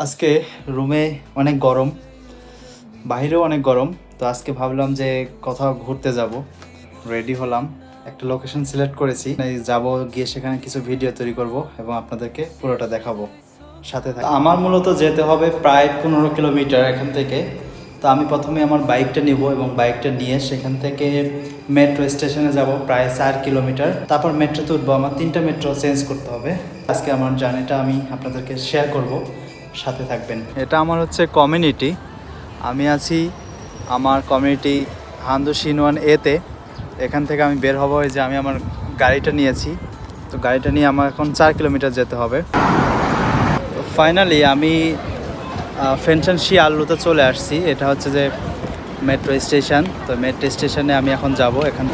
আজকে রুমে অনেক গরম বাইরেও অনেক গরম, তো আজকে ভাবলাম যে কোথাও ঘুরতে যাব। রেডি হলাম, একটা লোকেশন সিলেক্ট করেছি। যাব গিয়ে সেখানে কিছু ভিডিও তৈরি করব এবং আপনাদেরকে পুরোটা দেখাবো। সাথে আমার মূলত যেতে হবে প্রায় পনেরো কিলোমিটার এখান থেকে। তো আমি প্রথমে আমার বাইকটা নিব এবং বাইকটা নিয়ে সেখান থেকে মেট্রো স্টেশনে যাব প্রায় চার কিলোমিটার। তারপর মেট্রোতে উঠবো, আমার তিনটা মেট্রো চেঞ্জ করতে হবে। আজকে আমার জার্নিটা আমি আপনাদেরকে শেয়ার করব। সাথে থাকবেন। এটা আমার হচ্ছে কমিউনিটি আমি আছি আমার কমিউনিটি হান্দু সিনওয়ান এতে এখান থেকে আমি বের হব যে আমি আমার গাড়িটা নিয়েছি। তো গাড়িটা নিয়ে আমার এখন চার কিলোমিটার যেতে হবে। ফাইনালি আমি ফেনশন শি আল্লুতে চলে আসছি। এটা হচ্ছে যে মেট্রো স্টেশন তো মেট্রো স্টেশনে আমি এখন যাব। এখান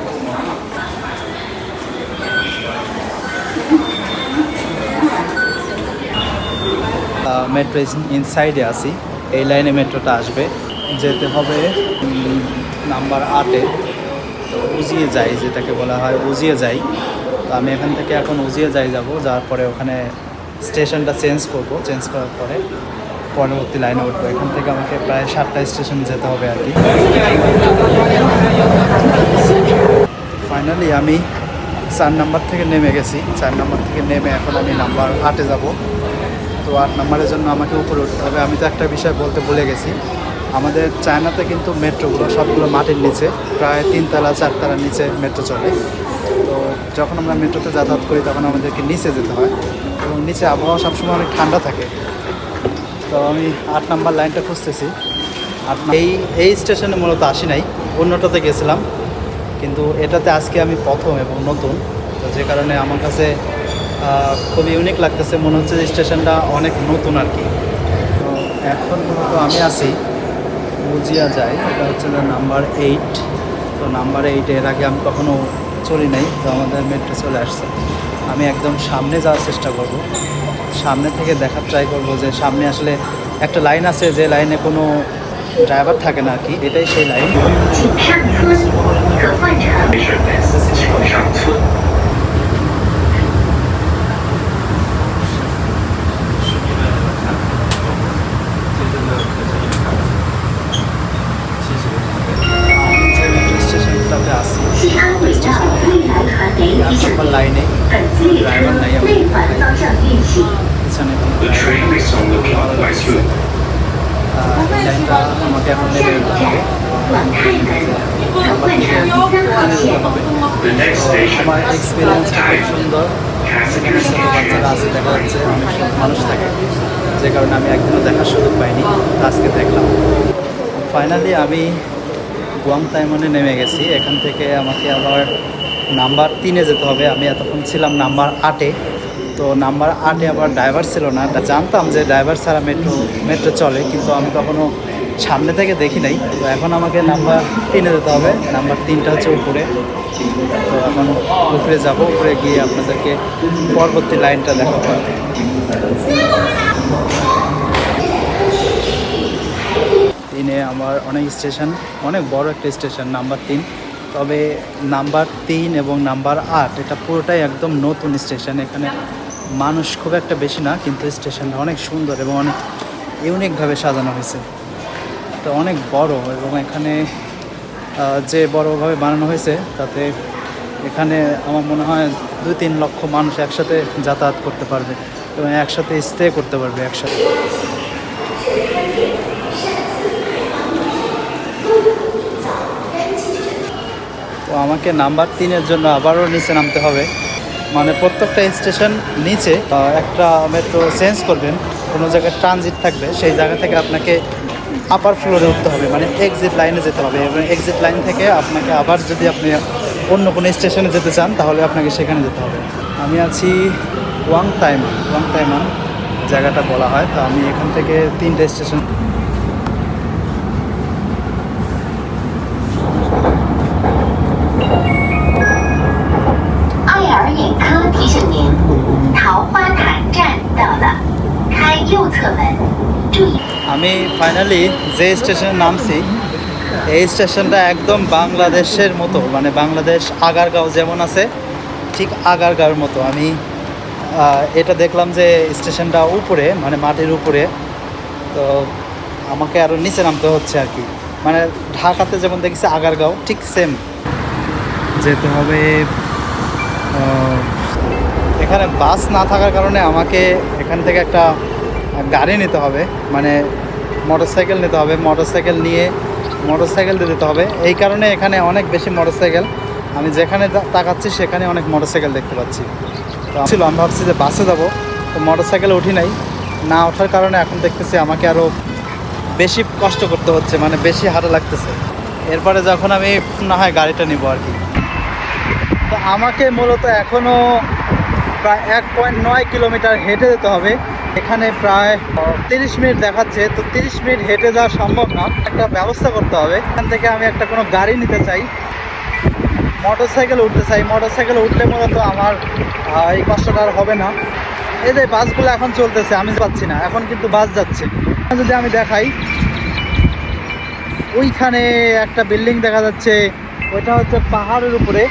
মেট্রো ইনসাইডে আছি। এই লাইনে মেট্রোটা আসবে। যেতে হবে নাম্বার আটে তো উজিয়ে যাই, যেটাকে বলা হয় উজিয়ে যাই। তো আমি এখান থেকে এখন উজিয়ে যাই যাব, যাওয়ার পরে ওখানে স্টেশনটা চেঞ্জ করব। চেঞ্জ করার পরে পরবর্তী লাইনে উঠবো। এখান থেকে আমাকে প্রায় সাতটা স্টেশন যেতে হবে আর কি। ফাইনালি আমি চার নাম্বার থেকে নেমে গেছি। চার নাম্বার থেকে নেমে এখন আমি নাম্বার আটে যাব। তো আট নাম্বারের জন্য আমাকে উপরে উঠতে হবে। আমি তো একটা বিষয় বলতে ভুলে গেছি। আমাদের চায়নাতে কিন্তু মেট্রোগুলো সবগুলো মাটির নিচে, প্রায় তিনতলা চারতলার নিচে মেট্রো চলে। তো যখন আমরা মেট্রোতে যাতায়াত করি, তখন আমাদেরকে নিচে যেতে হয়। এবং নিচে আবহাওয়া সবসময় অনেক ঠান্ডা থাকে। তো আমি আট নাম্বার লাইনটা খুঁজতেছি। আর এই এই স্টেশনে মূলত আসি নাই। অন্যটাতে গেছিলাম। কিন্তু এটাতে আজকে আমি প্রথম এবং নতুন। তো যে কারণে আমার কাছে আহ, খুব ইউনিক লাগতেছে। মনে হচ্ছে যে স্টেশনটা অনেক নতুন আর কি। এখন মূলত আমি আছি বুঝিয়া যাই। এটা হচ্ছে যে নাম্বার এইট তো নাম্বার এইট এর আগে আমি কখনো চলি নাই তো আমাদের মেট্রো চলে আসছে। আমি একদম সামনে যাওয়ার চেষ্টা করব। সামনে থেকে দেখার ট্রাই করব যে সামনে আসলে একটা লাইন আছে যে লাইনে কোনো ড্রাইভার থাকে না আর কি। এটাই সেই লাইন আমার এক্সপিরিয়েন্স খুব. সুন্দর। সেখানে বাচ্চারা আছে দেখা যাচ্ছে অনেক মানুষ থাকে। যে কারণে আমি একদিনও দেখার সুযোগ পাইনি আজকে দেখলাম। ফাইনালি আমি গুয়াং তাইমনে নেমে গেছি। এখান থেকে আমাকে আবার নাম্বার তিনে যেতে হবে। আমি এতক্ষণ ছিলাম নাম্বার আটে। তো নাম্বার আটে আবার ড্রাইভার ছিল না। জানতাম যে ড্রাইভার ছাড়া মেট্রো মেট্রো চলে কিন্তু আমি কখনো সামনে থেকে দেখি নাই। তো এখন আমাকে নাম্বার তিনে যেতে হবে। নাম্বার তিনটা হচ্ছে উপরে। তো এখন উপরে যাব। উপরে গিয়ে আপনাদেরকে পরবর্তী লাইনটা আর কি। তিনে আমার অনেক স্টেশন অনেক বড় একটা স্টেশন নাম্বার তিন। তবে নাম্বার তিন এবং নাম্বার আট, এটা পুরোটাই একদম নতুন স্টেশন এখানে মানুষ খুব একটা বেশি না, কিন্তু স্টেশনটা অনেক সুন্দর এবং অনেক ইউনিকভাবে সাজানো হয়েছে। তো অনেক বড় এবং এখানে যে বড়ভাবে বানানো হয়েছে, তাতে এখানে আমার মনে হয় দুই তিন লক্ষ মানুষ একসাথে যাতায়াত করতে পারবে এবং একসাথে স্টে করতে পারবে একসাথে। তো আমাকে নাম্বার তিনের জন্য আবারও নিচে নামতে হবে। মানে প্রত্যেকটা স্টেশন নিচে একটা মেট্রো চেঞ্জ করবেন, কোনো জায়গায় ট্রানজিট থাকবে, সেই জায়গা থেকে আপনাকে আপার ফ্লোরে উঠতে হবে মানে এক্সিট লাইনে যেতে হবে। এবং এক্সিট লাইন থেকে আপনাকে আবার যদি আপনি অন্য কোনো স্টেশনে যেতে চান, তাহলে আপনাকে সেখানে যেতে হবে। আমি আছি ওয়াং টাইমান ওয়াং টাইমান জায়গাটা বলা হয়। তো আমি এখান থেকে তিনটে স্টেশন আমি ফাইনালি যে স্টেশনে নামছি, এই স্টেশনটা একদম বাংলাদেশের মতো মানে বাংলাদেশ আগারগাঁও যেমন আছে, ঠিক আগারগাঁওর মতো। আমি এটা দেখলাম যে স্টেশনটা উপরে মানে মাটির উপরে, তো আমাকে আরও নিচে নামতে হচ্ছে আর কি। মানে ঢাকাতে যেমন দেখেছি আগারগাঁও, ঠিক সেম যেতে হবে এখানে বাস না থাকার কারণে আমাকে এখান থেকে একটা গাড়ি নিতে হবে। মানে মোটরসাইকেল নিতে হবে, মোটরসাইকেল নিয়ে মোটরসাইকেল দিতে হবে। এই কারণে এখানে অনেক বেশি মোটরসাইকেল। আমি যেখানে তাকাচ্ছি সেখানে অনেক মোটরসাইকেল দেখতে পাচ্ছি। তো ছিল আমি ভাবছি যে বাসে যাব। তো মোটরসাইকেলে উঠি নাই। না ওঠার কারণে এখন দেখতেছি আমাকে আরও বেশি কষ্ট করতে হচ্ছে মানে বেশি হাঁটা লাগতেছে। এরপরে যখন আমি না হয় গাড়িটা নিব আর কি। তো আমাকে মূলত এখনও প্রায় এক পয়েন্ট নয় কিলোমিটার হেঁটে যেতে হবে। এখানে প্রায় তিরিশ মিনিট দেখাচ্ছে। তো তিরিশ মিনিট হেঁটে যাওয়া সম্ভব না। একটা ব্যবস্থা করতে হবে। এখান থেকে আমি একটা কোনো গাড়ি নিতে চাই। মোটর সাইকেল উঠতে চাই। মোটর সাইকেল উঠলে মূলত আমার এই কষ্টটা আর হবে না। এই যে বাসগুলো এখন চলতেছে, আমি পাচ্ছি না। এখন কিন্তু বাস যাচ্ছে। যদি আমি দেখাই, ওইখানে একটা বিল্ডিং দেখা যাচ্ছে। ওইটা হচ্ছে পাহাড়ের উপরে।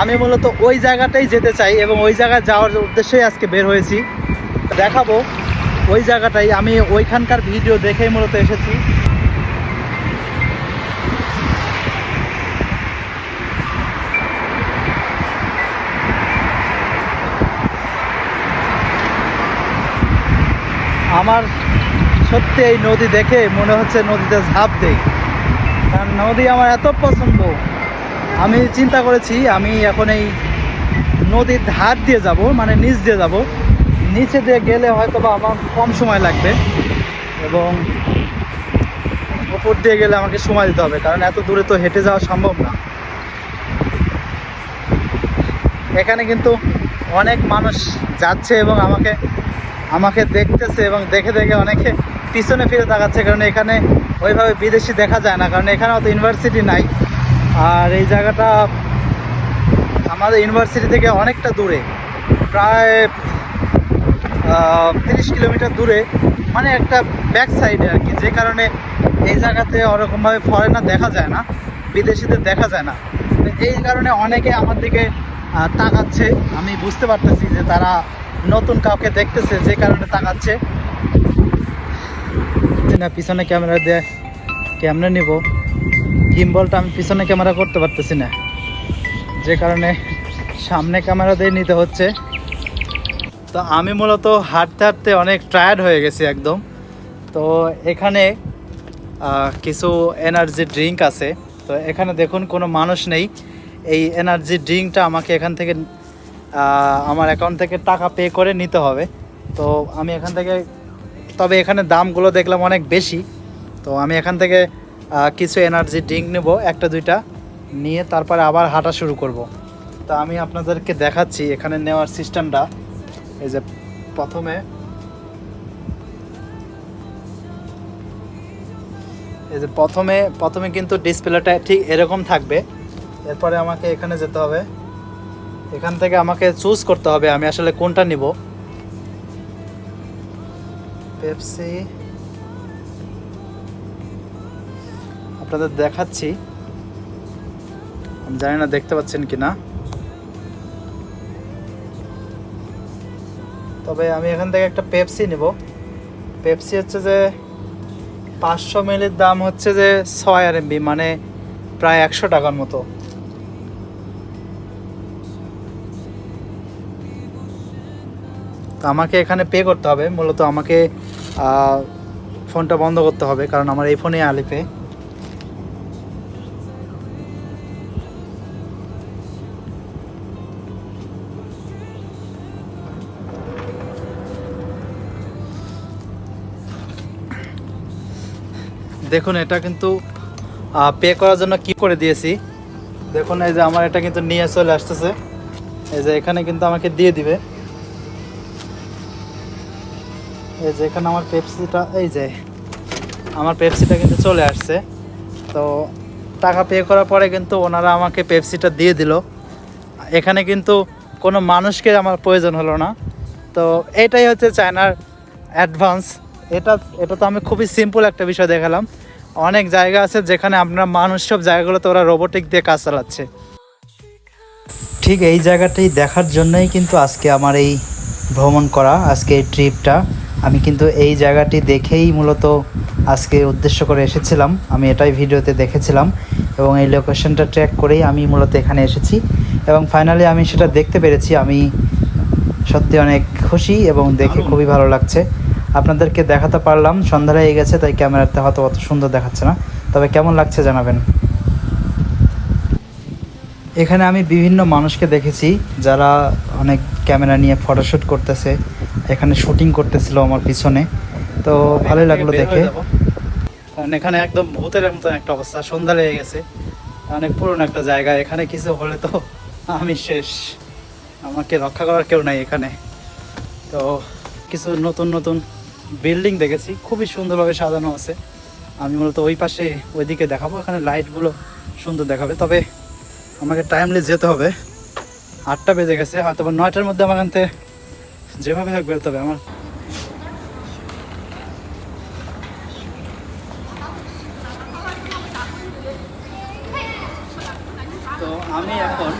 আমি মূলত ওই জায়গাটাই যেতে চাই এবং ওই জায়গায় যাওয়ার উদ্দেশ্যেই আজকে বের হয়েছি। দেখাবো ওই জায়গাটাই। আমি ওইখানকার ভিডিও দেখেই মূলত এসেছি। আমার সত্যি এই নদী দেখে মনে হচ্ছে নদীতে ঝাঁপ দেই। কারণ নদী আমার এত পছন্দ। আমি চিন্তা করেছি, আমি এখন এই নদীর ধার দিয়ে যাব মানে নিচ দিয়ে যাব। নিচে দিয়ে গেলে হয়তো বা আমার কম সময় লাগবে এবং ওপর দিয়ে গেলে আমাকে সময় দিতে হবে, কারণ এত দূরে তো হেঁটে যাওয়া সম্ভব না। এখানে কিন্তু অনেক মানুষ যাচ্ছে এবং আমাকে আমাকে দেখতেছে এবং দেখে দেখে অনেকে পিছনে ফিরে তাকাচ্ছে, কারণ এখানে ওইভাবে বিদেশি দেখা যায় না, কারণ এখানে অত ইউনিভার্সিটি নাই। আর এই জায়গাটা আমাদের ইউনিভার্সিটি থেকে অনেকটা দূরে, প্রায় তিরিশ কিলোমিটার দূরে মানে একটা ব্যাক সাইডে আর কি। যে কারণে এই জায়গাতে ওরকমভাবে ফরেনার দেখা যায় না, বিদেশিদের দেখা যায় না। এই কারণে অনেকে আমার দিকে তাকাচ্ছে। আমি বুঝতে পারতেছি যে তারা নতুন কাউকে দেখতেছে, যে কারণে তাকাচ্ছে। না, পিছনে ক্যামেরা দেয় ক্যামেরা নিব। গিম্বলটা আমি পিছনে ক্যামেরা করতে পারতেছি না। যে কারণে সামনে ক্যামেরা দিয়ে নিতে হচ্ছে। তো আমি মূলত হাঁটতে হাঁটতে অনেক টায়ার্ড হয়ে গেছি একদম। তো এখানে কিছু এনার্জি ড্রিঙ্ক আছে। তো এখানে দেখুন কোনো মানুষ নেই। এই এনার্জি ড্রিঙ্কটা আমাকে এখান থেকে আমার অ্যাকাউন্ট থেকে টাকা পে করে নিতে হবে। তো আমি এখান থেকে, তবে এখানে দামগুলো দেখলাম অনেক বেশি। তো আমি এখান থেকে কিছু এনার্জি ড্রিঙ্ক নেব, একটা, দুইটা, নিয়ে তারপরে আবার হাঁটা শুরু করব। তো আমি আপনাদেরকে দেখাচ্ছি এখানে নেওয়ার সিস্টেমটা। এই যে প্রথমে এই যে প্রথমে প্রথমে কিন্তু ডিসপ্লেটা ঠিক এরকম থাকবে। এরপরে আমাকে এখানে যেতে হবে। এখান থেকে আমাকে চুজ করতে হবে আমি আসলে কোনটা নিব। পেপসি আপনাদের দেখাচ্ছি। আমি জানি না দেখতে পাচ্ছেন কি না তবে আমি এখান থেকে একটা পেপসি নিব। পেপসি হচ্ছে যে পাঁচশো মিলির দাম হচ্ছে যে ছয় আর এমবি মানে প্রায় একশো টাকার মতো। তো আমাকে এখানে পে করতে হবে। মূলত আমাকে ফোনটা বন্ধ করতে হবে, কারণ আমার এই ফোনে আলিপে দেখুন, এটা কিন্তু পে করার জন্য কি করে দিয়েছি? দেখুন, এই যে আমার এটা কিন্তু নিয়ে চলে আসতেছে। এই যে এখানে কিন্তু আমাকে দিয়ে দিবে। এই যে এখানে আমার পেপসিটা এই যে আমার পেপসিটা কিন্তু চলে আসছে। তো টাকা পে করার পরে কিন্তু ওনারা আমাকে পেপসিটা দিয়ে দিল। এখানে কিন্তু কোনো মানুষকে আমার প্রয়োজন হলো না। তো এটাই হচ্ছে চায়নার অ্যাডভান্স এটা এটা তো আমি খুবই সিম্পল একটা বিষয় দেখালাম। অনেক জায়গা আছে যেখানে আপনার মানুষ সব জায়গাগুলোতে ওরা রোবোটিক দিয়ে কাজ চালাচ্ছে। ঠিক এই জায়গাটাই দেখার জন্যই কিন্তু আজকে আমার এই ভ্রমণ করা আজকে এই ট্রিপটা আমি কিন্তু এই জায়গাটি দেখেই মূলত আজকে উদ্দেশ্য করে এসেছিলাম। আমি এটাই ভিডিওতে দেখেছিলাম এবং এই লোকেশনটা ট্র্যাক করেই আমি মূলত এখানে এসেছি। এবং ফাইনালি আমি সেটা দেখতে পেরেছি। আমি সত্যি অনেক খুশি এবং দেখে খুবই ভালো লাগছে। আপনাদেরকে দেখাতে পারলাম সন্ধ্যা হয়ে গেছে তাই ক্যামেরাতে হয়তো অত সুন্দর দেখাচ্ছে না। তবে কেমন লাগছে জানাবেন। এখানে আমি বিভিন্ন মানুষকে দেখেছি যারা অনেক ক্যামেরা নিয়ে ফটোশ্যুট করতেছে এখানে শুটিং করতেছিল আমার পিছনে। তো ভালোই লাগল দেখে। কারণ এখানে একদম ভূতের মতো একটা অবস্থা সন্ধ্যা লেগে গেছে। অনেক পুরনো একটা জায়গা এখানে কিছু হলে তো আমি শেষ। আমাকে রক্ষা করার কেউ নাই এখানে। তো কিছু নতুন নতুন বিল্ডিং দেখেছি, খুবই সুন্দরভাবে সাজানো আছে। আমি মূলত ওই পাশে ওইদিকে দেখাবো, এখানে লাইটগুলো সুন্দর দেখাবে। তবে আমাকে টাইমলি যেতে হবে। আটটা বেজে গেছে হয়তো বা নয়টার মধ্যে আমার আনতে যেভাবে হোক বেরোতে হবে আমার। তো আমি এখন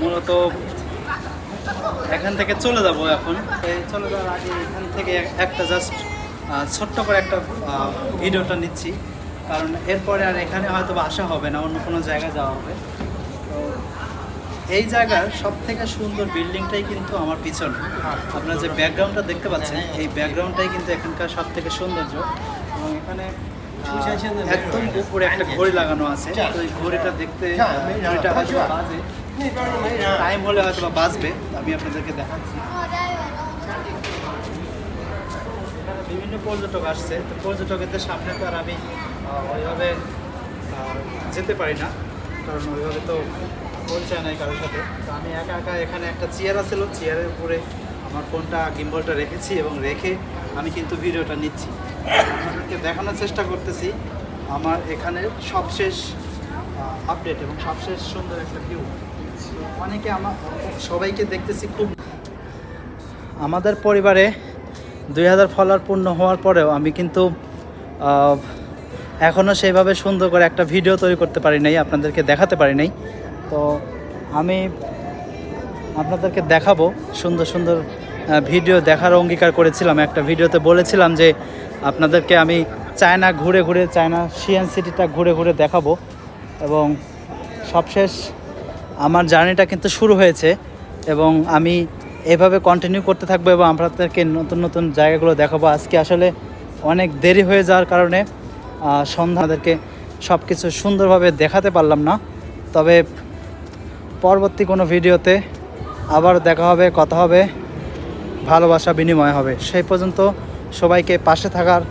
মূলত এখান থেকে চলে যাব এখন। চলে যাওয়ার আগে এখান থেকে একটা জাস্ট ছোট্ট করে একটা ভিডিওটা নিচ্ছি। কারণ এরপরে আর এখানে হয়তো আসা হবে না, অন্য কোনো জায়গায় যাওয়া হবে। তো এই জায়গার সব থেকে সুন্দর বিল্ডিংটাই কিন্তু আমার পিছনে। আপনারা যে ব্যাকগ্রাউন্ডটা দেখতে পাচ্ছেন, এই ব্যাকগ্রাউন্ডটাই কিন্তু এখানকার সব থেকে সৌন্দর্য। এবং এখানে একদম উপরে একটা ঘড়ি লাগানো আছে। তো এই ঘড়িটা দেখতে ঘড়িটা বাজে। টাইম হলে হয়তো বাঁচবে, আমি আপনাদেরকে দেখাচ্ছি। বিভিন্ন পর্যটক আসছে, তো পর্যটকদের সামনে তো আর আমি ওইভাবে যেতে পারি না, কারণ ওইভাবে তো পরিচয় নাই কারোর সাথে। তো আমি একা একা এখানে একটা চেয়ার আছিল চেয়ারের উপরে আমার ফোনটা গিম্বলটা রেখেছি এবং রেখে আমি কিন্তু ভিডিওটা নিচ্ছি। আপনাদেরকে দেখানোর চেষ্টা করতেছি আমার এখানে সবশেষ আপডেট এবং সবশেষ সুন্দর একটা ভিউ অনেকে আমার সবাইকে দেখতেছি খুব আমাদের পরিবারে দুই হাজার ফলোয়ার পূর্ণ হওয়ার পরেও আমি কিন্তু এখনও সেইভাবে সুন্দর করে একটা ভিডিও তৈরি করতে পারি নাই, আপনাদেরকে দেখাতে পারি নাই। তো আমি আপনাদেরকে দেখাবো, সুন্দর সুন্দর ভিডিও দেখার অঙ্গীকার করেছিলাম। একটা ভিডিওতে বলেছিলাম যে আপনাদেরকে আমি চায়না ঘুরে ঘুরে, চায়না সিয়ান সিটিটা ঘুরে ঘুরে দেখাবো। এবং সবশেষ আমার জার্নিটা কিন্তু শুরু হয়েছে এবং আমি এভাবে কন্টিনিউ করতে থাকব এবং আপনাদেরকে নতুন নতুন জায়গাগুলো দেখাবো। আজকে আসলে অনেক দেরি হয়ে যাওয়ার কারণে সন্ধ্যাদেরকে সব কিছু সুন্দরভাবে দেখাতে পারলাম না। তবে পরবর্তী কোনো ভিডিওতে আবার দেখা হবে, কথা হবে, ভালোবাসা বিনিময় হবে। সেই পর্যন্ত সবাইকে পাশে থাকার